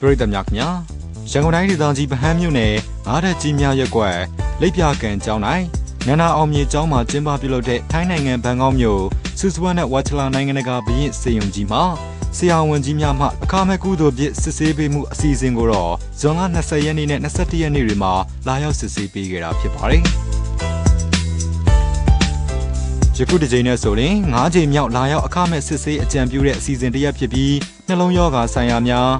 ပရိသတ်များခင်ဗျာရန်ကုန်တိုင်းဒေသကြီးဗဟန်းမြို့နယ်ငါးတက်ကြီးများရက်ကွက်လိပ်ပြကန်ကျောင်းတိုင်းနန္ဒာအောင်မြေကျောင်းမှာကျင်းပပြုလုပ်တဲ့ထိုင်းနိုင်ငံဘန်ကောက်မြို့ဆူစဝတ်နဲ့ဝါချလာနိုင်ငံတကာဘရင်စေယုံကြီးမှာဆရာဝန်ကြီးများမှအခမဲ့ကုသိုလ်ပြည့်စစ်ဆေးပေးမှုအစီအစဉ်ကိုတော့ဇွန်လ20ရက်နေ့နဲ့21ရက်နေ့တွေမှာလာရောက်စစ်ဆေးပေးခဲ့တာဖြစ်ပါတယ်။ယခုတစ်ကြိမ်နဲ့ဆိုရင်၅ချိန်မြောက်လာရောက်အခမဲ့စစ်ဆေးအကြံပြုတဲ့အစီအစဉ်တစ်ရပ်ဖြစ်ပြီးနှလုံးရောဂါဆိုင်ရာများ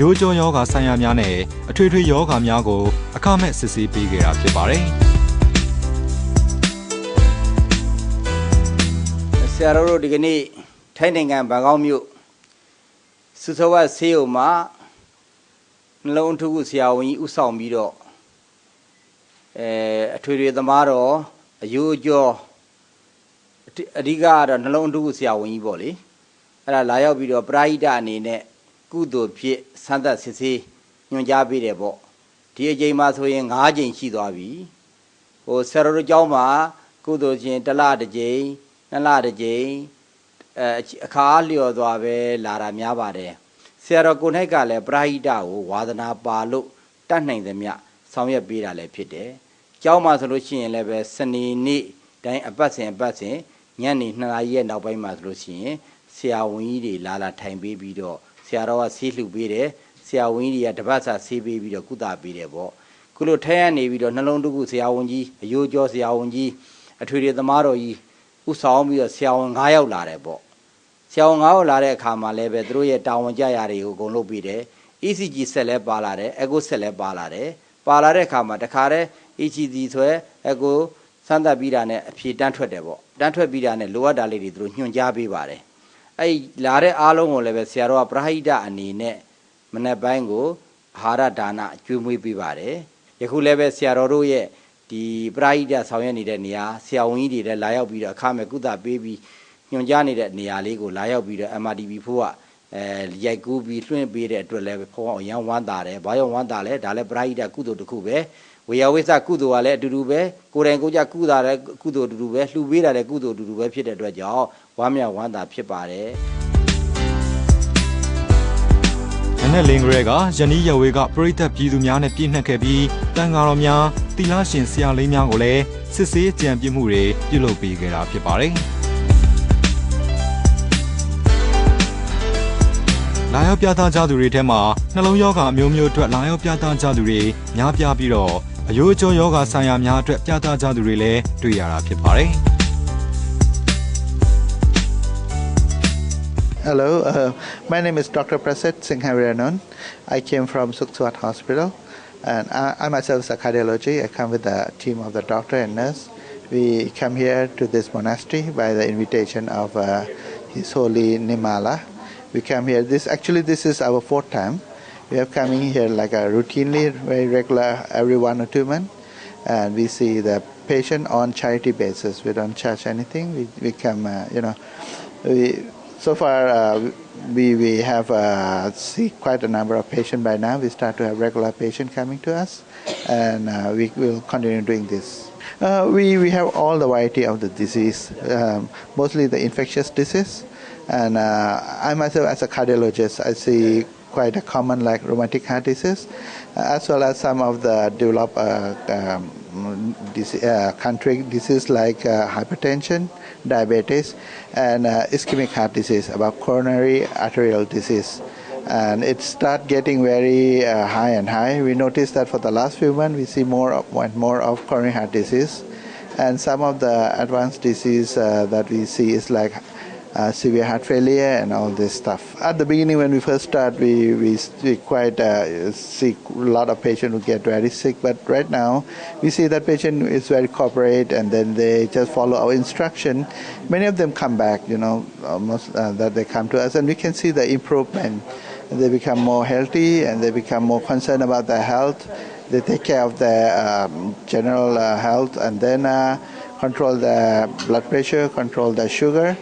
အယိုးကြောရောဂါဆိုင်ရာများနဲ့အထွေထွေရောဂါများကိုအခမဲ့စစ်ဆေးပေးခဲ့တာဖြစ်ပါတယ်။ဆရာတော်တို့ဒီကနေ့ထိုင်းနိုင်ငံဘန်ကောက်မြို့စုစဝတ်ဆေးရုံမှာနှလုံးထုခုဆရာဝန်ကြီးဥဆောင်ပြီးတော့အဲအထွေထွေသမားတော်အယိုးကျော်အဓိအဓိကကတော့နှလုံးထုခုဆရာဝန်ကြီးပေါ့လေအဲ့ဒါလာရောက်ပြီးတော့ပရာဟိတအနေနဲ့ ကုသိုလ်ဖြစ်စမ်းသပ်စစ်ဆေးညွှန်ကြားပေးတယ်ပေါ့ဒီအချိန်မှာဆိုရင်၅ချိန်ရှိသွားပြီဟိုဆရာတော်တို့ကျောင်းမှာကုသိုလ်ရှင်တစ်လတစ်ကြိမ်နှစ်လတစ်ကြိမ်အဲအခါအားလျော်သွားပဲလာတာများပါတယ်ဆရာတော်ကိုယ်၌ကလည်းပရာဟိတကိုဝါသနာပါလို့တတ်နိုင်သမျှဆောင်ရွက်ပေးတာလည်းဖြစ်တယ်ကျောင်းမှာဆိုလို့ရှိရင်လည်းပဲစနေနေ့တိုင်းအပတ်စဉ်အပတ်စဉ်ညနေ2နာရီရဲ့နောက်ပိုင်းမှာဆိုလို့ရှိရင်ဆရာဝန်ကြီးတွေလာလာထိုင်ပေးပြီးတော့ ဆရာတော်ကဆေးလှူပေးတယ်ဆရာဝန်ကြီးတွေကတပတ်စာဆေးပေးပြီးတော့ကုသပေးတယ်ပေါ့ခုလိုထဲရနေပြီးတော့နှလုံးတစ်ခုဆရာဝန်ကြီးအယိုးကျော်ဆရာဝန်ကြီးအထွေထွေသမားတော်ကြီးဥဆောင်ပြီးတော့ဆရာဝန်9ယောက်လာတယ်ပေါ့ဆရာဝန်9ယောက်လာတဲ့အခါမှာလည်းပဲသူတို့ရဲ့တာဝန်ကြရာတွေကိုအကုန်လုပ်ပြီးတယ် ECG ဆက်လည်းပါလာတယ် Echo ဆက်လည်းပါလာတယ်ပါလာတဲ့အခါမှာတခါတည်း ECG ဆွဲ Echo စမ်းသပ်ပြီးတာနဲ့အဖြေတန်းထွက်တယ်ပေါ့တန်းထွက်ပြီးတာနဲ့လိုအပ်တာလေးတွေသူတို့ညွှန်ကြားပေးပါတယ် အဲ့လာတဲ့အားလုံးကိုလည်းပဲဆရာတော်ကပရဟိတအနေနဲ့မနေ့ပိုင်းကိုအာဟာရဒါနကျွေးမွေးပေးပါတယ်ယခုလည်းပဲဆရာတော်တို့ရဲ့ဒီပရဟိတဆောင်ရွက်နေတဲ့နေရာဆရာဝန်ကြီးတွေလည်းလာရောက်ပြီးတော့အခမဲ့ကုသပေးပြီးညွှန်ကြားနေတဲ့နေရာလေးကိုလာရောက်ပြီးတော့ MRTV ဖို့ကအဲရိုက်ကူးပြီးလွှင့်ပေးတဲ့အတွက်လည်းဖုန်းအောင်ရန်ဝမ်းတာတယ်ဘာကြောင့်ဝမ်းတာလဲဒါလည်းပရဟိတကုသိုလ်တစ်ခုပဲဝေယဝိသကုသိုလ်ကလည်းအတူတူပဲကိုယ်တိုင်ကိုယ်ကြကုတာလည်းကုသိုလ်အတူတူပဲလှူပေးတာလည်းကုသိုလ်အတူတူပဲဖြစ်တဲ့အတွက်ကြောင့် ဝမ်းမြောက်ဝမ်းသာဖြစ်ပါတယ်နနက်လင်းကလေးကယနီရဝေကပရိသတ်ပြည်သူများနဲ့ပြည့်နှက်ခဲ့ပြီးတန်ဃာတော်များတီလာရှင်ဆရာလေးများကိုလည်းစစ်ဆေးကြံပြစ်မှုတွေပြုလုပ်ပေးခဲ့တာဖြစ်ပါတယ်။လာရောက်ပြသကြသူတွေထဲမှာနှလုံးရောဂါအမျိုးမျိုးအတွက်လာရောက်ပြသကြသူတွေများပြားပြီးတော့အယိုးအကျော်ယောဂါဆိုင်ရာများအတွက်ပြသကြသူတွေလည်းတွေ့ရတာဖြစ်ပါတယ်။ Hello, uh, my name is Dr. Prasit Singhaviranon. I came from Sukswat Hospital, and I, I myself is a cardiology. I come with a team of the doctor and nurse. We come here to this monastery by the invitation of uh, His Holy Nimala. We come here. This actually this is our fourth time. We are coming here like a routinely, very regular, every one or two months, and we see the patient on charity basis. We don't charge anything. We, we come, uh, you know, we so far, uh, we, we have uh, see quite a number of patients by now. We start to have regular patients coming to us, and uh, we will continue doing this. Uh, we, we have all the variety of the disease, um, mostly the infectious disease. And uh, I myself, as a cardiologist, I see quite a common like rheumatic heart disease, as well as some of the developed uh, um, dis- uh, country disease like uh, hypertension, diabetes, and uh, ischemic heart disease, about coronary arterial disease. And it start getting very uh, high and high. We noticed that for the last few months, we see more of, and more of coronary heart disease. And some of the advanced disease uh, that we see is like uh, severe heart failure and all this stuff. At the beginning, when we first start, we, we, we quite uh, see a lot of patients who get very sick, but right now we see that patient is very cooperate and then they just follow our instruction. Many of them come back, you know, almost uh, that they come to us, and we can see the improvement. They become more healthy and they become more concerned about their health. They take care of their um, general uh, health and then uh, control their blood pressure, control their sugar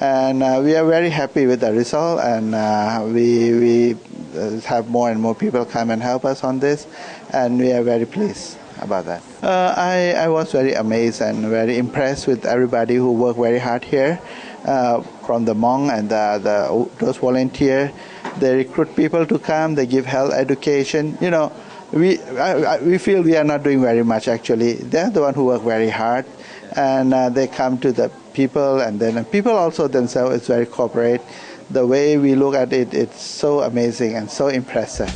and uh, we are very happy with the result and uh, we, we uh, have more and more people come and help us on this and we are very pleased about that. Uh, I, I was very amazed and very impressed with everybody who worked very hard here, uh, from the monk and the, the those volunteer. They recruit people to come. They give health education. You know, we I, I, we feel we are not doing very much actually. They're the one who work very hard, and uh, they come to the people, and then people also themselves is very corporate. The way we look at it, it's so amazing and so impressive.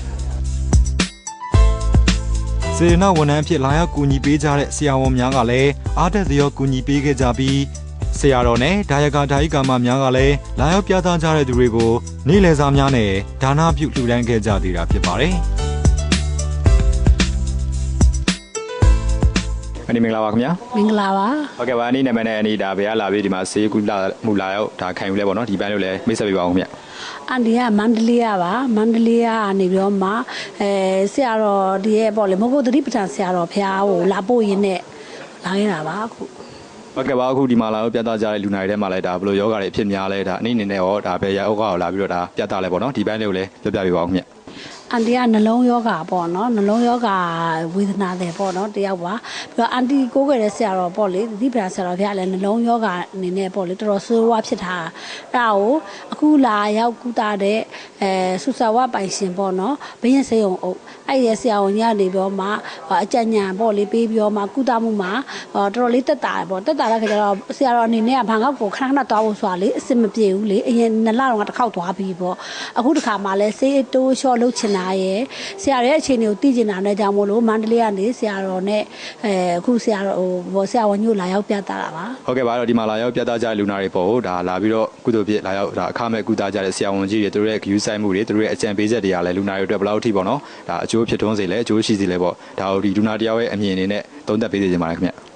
စေရနာဝန်ထမ်းအဖြစ်လာရောက်ကူညီပေးကြတဲ့ဆရာဝန်များကလည်းအားတက်သရောကူညီပေးခဲ့ကြပြီးဆရာတော်နဲ့ဒါယကာဒါယိကာမများကလည်းလာရောက်ပြသကြတဲ့သူတွေကိုနေ့လယ်စာများနဲ့ဒါနပြုလှူဒန်းခဲ့ကြသေးတာဖြစ်ပါတယ်။ အနီမင်္ဂလာပါခင်ဗျာမင်္ဂလာပါဟုတ်ကဲ့ပါအနီနာမည်နဲ့အနီဒါဘယ်ကလာပြီးဒီမှာဆေးကူလာမူလာရောက်ဒါခံယူလဲပေါ့နော်ဒီပိုင်းလို့လည်းမိတ်ဆက်ပေးပါအောင်ခင်ဗျာအန်ဒီကမန္တလေးကပါမန္တလေးကနေပြီးတော့မှအဲဆရာတော်ဒီရဲ့ပေါ့လေမဟုတ်သတိပဋ္ဌာန်ဆရာတော်ဖះကိုလာပို့ရင်းနဲ့လာခဲ့တာပါအခုဟုတ်ကဲ့ပါအခုဒီမှာလာရောက်ပြသကြတဲ့လူနာတွေထဲမှာလည်းဒါဘယ်လိုယောဂတွေအဖြစ်များလဲဒါအနည်းအနေနဲ့ရောဒါဘယ်ရာဥက္ကကိုလာပြီးတော့ဒါပြသလဲပေါ့နော်ဒီပိုင်းလေးကိုလည်းပြပြပေးပါအောင်ခင်ဗျ အန်တီကနှလုံးယောဂပေါ့နော်နှလုံးယောဂဝေဒနာတယ်ပေါ့နော်တယောက်ပါပြီးတော့အန်တီကိုးခဲ့တဲ့ဆရာတော်ပေါ့လေသတိပ္ပံဆရာတော်ဖះလည်းနှလုံးယောဂအနေနဲ့ပေါ့လေတော်တော်ဆိုးဝါးဖြစ်တာအဲ့ဒါကိုအခုလာရောက်ကုသတဲ့အဲဆုဆာဝပိုင်ရှင်ပေါ့နော်ဘရင်စေယုံအုပ်အဲ့ဒီဆရာဝန်ကြီးကနေပြီးတော့မှအကြံဉာဏ်ပေါ့လေပေးပြီးတော့မှကုသမှုမှာတော်တော်လေးတက်တာပေါ့တက်တာတဲ့ခါကျတော့ဆရာတော်အနေနဲ့ကဘာငေါ့ကိုခဏခဏသွားဖို့ဆိုတာလေအစ်စ်မပြေဘူးလေအရင်နှစ်လတော့တစ်ခေါက်သွားပြီးပေါ့အခုတစ်ခါမှလည်းဆေးတိုးလျှော့လုပ်ချင်တာရယ်ဆရာရဲ့အခြေအနေကိုသိချင်တာနဲ့ကြောင့်မို့လို့မန္တလေးကနေဆရာတော်နဲ့အဲအခုဆရာတော်ဟိုဘောဆရာဝန်ကြီးကိုလာရောက်ပြတာတာပါဟုတ်ကဲ့ပါတော့ဒီမှာလာရောက်ပြသကြတဲ့လူနာတွေပေါ့ဒါလာပြီးတော့ကုသိုလ်ဖြစ်လာရောက်ဒါအခမဲ့ကုသကြတဲ့ဆရာဝန်ကြီးတွေသူတို့ရဲ့ဂရုစိုက်မှုတွေသူတို့ရဲ့အကြံပေးချက်တွေကလည်းလူနာတွေအတွက်ဘယ်လောက်ထိပေါ့နော်ဒါအကျိုးဖြစ်ထွန်းစေလဲအကျိုးရှိစေလဲပေါ့ဒါကိုဒီလူနာတယောက်ရဲ့အမြင်အနေနဲ့သုံးသပ်ပေးစေချင်ပါတယ်ခင်ဗျ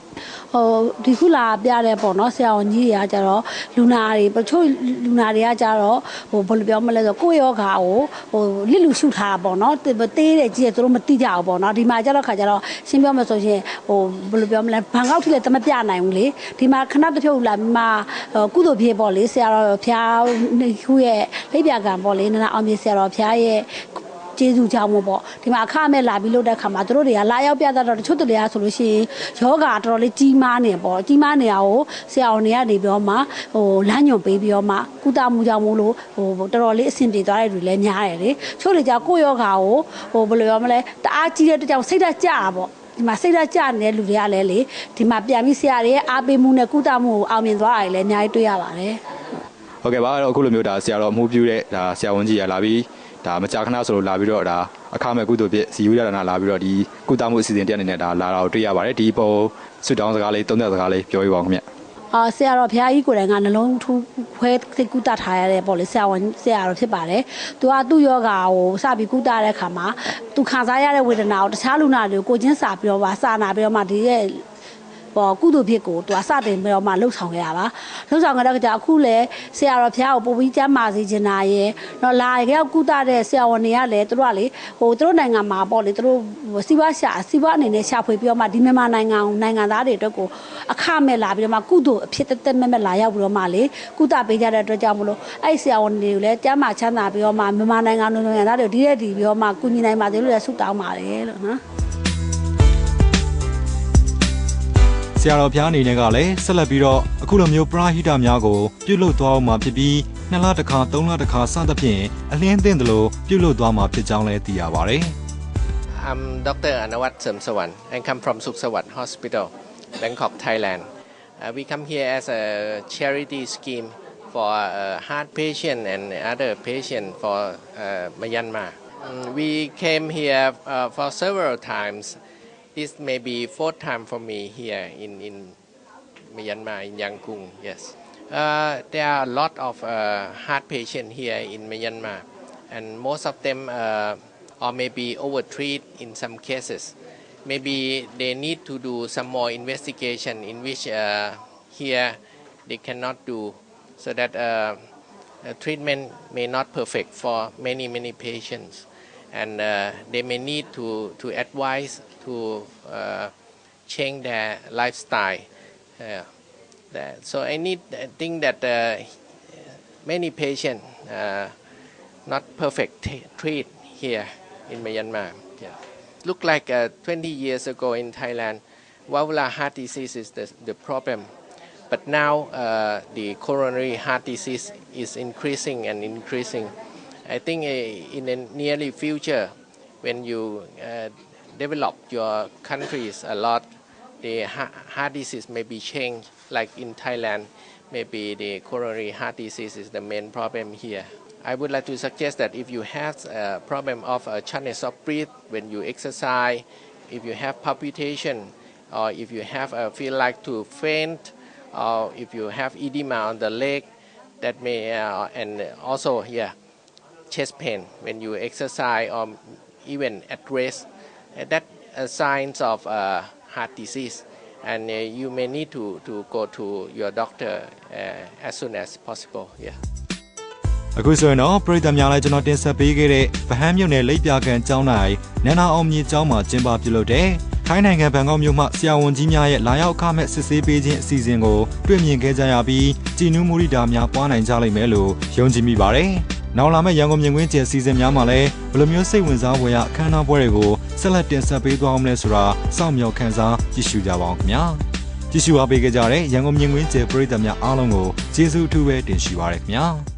ဟိုဒီခုလာပြတဲ့ပေါ့နော်ဆရာဝန်ကြီးတွေကကြတော့လူနာတွေပချို့လူနာတွေကကြတော့ဟိုဘယ်လိုပြောမလဲဆိုကိုယ့်ယောဂါကိုဟိုလစ်လူရှုထားတာပေါ့နော်တေးတဲ့ကြီးရသူတို့မတိကြဘူးပေါ့နော်ဒီမှာကြတော့ခါကြတော့ရှင်းပြောမှဆိုရင်ဟိုဘယ်လိုပြောမလဲဘန်ကောက်ထိလည်းတမပြနိုင်ဘူးလေဒီမှာခဏတစ်ဖြုတ်လာပြီးမှကုသိုလ်ပြေပေါ့လေဆရာတော်ဖျားခုရဲ့လိပ်ပြကံပေါ့လေနနာအောင်မြေဆရာတော်ဖျားရဲ့ ကျေးဇူးကြောင့်မို့ပေါ့ဒီမှာအခမဲ့လာပြီးလို့တဲ့ခါမှာတို့တွေကလာရောက်ပြတတ်တော့တချို့တွေကဆိုလို့ရှိရင်ယောဂတော်တော်လေးကြီးမားနေပေါ့ကြီးမားနေတာကိုဆရာတော်တွေကနေပြီးတော့မှဟိုလမ်းညွန်ပေးပြီးတော့မှကုသမှုကြောင့်မို့လို့ဟိုတော်တော်လေးအဆင်ပြေသွားတဲ့လူလည်းများတယ်လေချို့တွေကြကိုယ့်ယောဂကိုဟိုဘယ်လိုပြောမလဲတအားကြီးတဲ့တကြောင်စိတ်ဓာတ်ကြတာပေါ့ဒီမှာစိတ်ဓာတ်ကျနေတဲ့လူတွေကလည်းလေဒီမှာပြန်ပြီးဆရာတွေရဲ့အားပေးမှုနဲ့ကုသမှုကိုအောင်မြင်သွားတာတွေလည်းအများကြီးတွေ့ရပါတယ်ဟုတ်ကဲ့ပါအဲ့တော့အခုလိုမျိုးဒါဆရာတော်အမှုပြုတဲ့ဒါဆရာဝန်ကြီးရလာပြီး ဒါမကြာခဏဆိုလို့လာပြီးတော့ဒါအခမဲ့ကုသိုလ်ဖြစ်စီယူရတာနာလာပြီးတော့ဒီကုသမှုအစီအစဉ်တက်အနေနဲ့ဒါလာတာကိုတွေ့ရပါတယ်ဒီပုံဆွတောင်းစကားလေးသုံးသက်စကားလေးပြောပြပါဦးခင်ဗျအာဆရာတော်ဘုရားကြီးကိုယ်တိုင်ကနှလုံးထူးခွဲသိကုသထားရတဲ့ပေါ့လေဆရာဝန်ဆရာတော်ဖြစ်ပါတယ်။သူကသူ့ယောဂါကိုစပြီးကုသတဲ့အခါမှာသူခံစားရတဲ့ဝေဒနာကိုတခြားလူနာတွေကိုကိုချင်းစာပြီးတော့ပါစာနာပြီးတော့မှဒီရဲ့ ပေါ်ကုသိုလ်ဖြစ်ကိုသူကစတင်ပြီးတော့မှလှုပ်ဆောင်ခဲ့ရပါလှုပ်ဆောင်ခဲ့တဲ့ကြောင့်အခုလေဆရာတော်ဘုရားကိုပို့ပြီးကျမ်းမာစေချင်တာရယ်တော့လာခဲ့ကုသတဲ့ဆရာဝန်တွေကလည်းသူတို့ကလေဟိုသူတို့နိုင်ငံမှာပေါ့လေသူတို့စီးပွားရှာစီးပွားအနေနဲ့ရှာဖွေပြီးတော့မှဒီမြန်မာနိုင်ငံနိုင်ငံသားတွေအတွက်ကိုအခမဲ့လာပြီးတော့မှကုသိုလ်အဖြစ်တက်တက်မဲ့မဲ့လာရောက်ပြီးတော့မှလေကုသပေးကြတဲ့အတွက်ကြောင့်မလို့အဲ့ဆရာဝန်တွေကိုလည်းကျမ်းမာချမ်းသာပြီးတော့မှမြန်မာနိုင်ငံနိုင်ငံသားတွေဒီရက်ဒီပြီးတော့မှကုညီနိုင်ပါသေးလို့လည်းဆုတောင်းပါတယ်လို့နော် ရာတော်ဘုရားအနေနဲ့ကလည်းဆက်လက်ပြီးတော့အခုလိုမျိုးပရာဟိတများကိုပြုလုပ်သွားအောင်မှာဖြစ်ပြီးနှစ်လတစ်ခါသုံးလတစ်ခါစသဖြင့်အလင်းသင့်တယ်လို့ပြုလုပ်သွားမှာဖြစ်ကြောင်းလည်းသိရပါတယ် I'm Dr. Anawat Semsawan. I come from Sukhsawat Hospital, Bangkok, Thailand. Uh, we come here as a charity scheme for uh, heart patient and other patient for uh, Myanmar. Mm, we came here uh, for several times. This may be fourth time for me here in, in Myanmar, in Yangon, yes. Uh, there are a lot of uh, heart patients here in Myanmar, and most of them uh, or maybe overtreat in some cases. Maybe they need to do some more investigation in which uh, here they cannot do, so that uh, treatment may not perfect for many many patients, and uh, they may need to to advise to uh, change their lifestyle. Uh, that, so I need I think that uh, many patients uh, not perfect treat here in Myanmar. Yeah. look like uh, 20 years ago in Thailand, valvular heart disease is the, the problem. But now the coronary heart disease is increasing and increasing. I think uh, in the nearly future, when you uh, develop your countries a lot, the heart disease may be changed. Like in Thailand, maybe the coronary heart disease is the main problem here. I would like to suggest that if you have a problem of a shortness of breath when you exercise, if you have palpitation, or if you have a feel like to faint, or if you have edema on the leg, that may uh, and also yeah, chest pain when you exercise or even at rest. Uh, that uh, signs of uh, heart disease, and uh, you may need to, to go to your doctor uh, as soon as possible. Yeah. အခုဆိုရင်တော့ပြည်သူများလည်းကျွန်တော်တင်ဆက်ပေးခဲ့တဲ့ဗဟန်းမြို့နယ်လိပ်ပြကန်ကျောင်း၌နန္နာအောင်မြေကျောင်းမှာကျင်းပပြုလုပ်တဲ့ထိုင်းနိုင်ငံဘန်ကောက်မြို့မှဆရာဝန်ကြီးများရဲ့လာရောက်အခမဲ့စစ်ဆေးပေးခြင်းအစီအစဉ်ကိုတွေ့မြင်ခဲ့ကြရပြီးကြည်နူးမူရိတာများပွားနိုင်ကြလိမ့်မယ်လို့ယုံကြည်မိပါတယ်။ နောက်လာမယ့်ရန်ကုန်မြင်ကွင်းကျယ်စီစဉ်များမှာလည်းဘယ်လိုမျိုးစိတ်ဝင်စားဖွယ်ရအခမ်းအနားပွဲတွေကိုဆက်လက်တင်ဆက်ပေးသွားအောင်လဲဆိုတာစောင့်မျှော်ခန်းစားကြည့်ရှုကြပါအောင်ခင်ဗျာ။ကြည့်ရှုအားပေးကြတဲ့ရန်ကုန်မြင်ကွင်းကျယ်ပရိသတ်များအားလုံးကိုကျေးဇူးအထူးပဲတင်ရှိပါရခင်ဗျာ။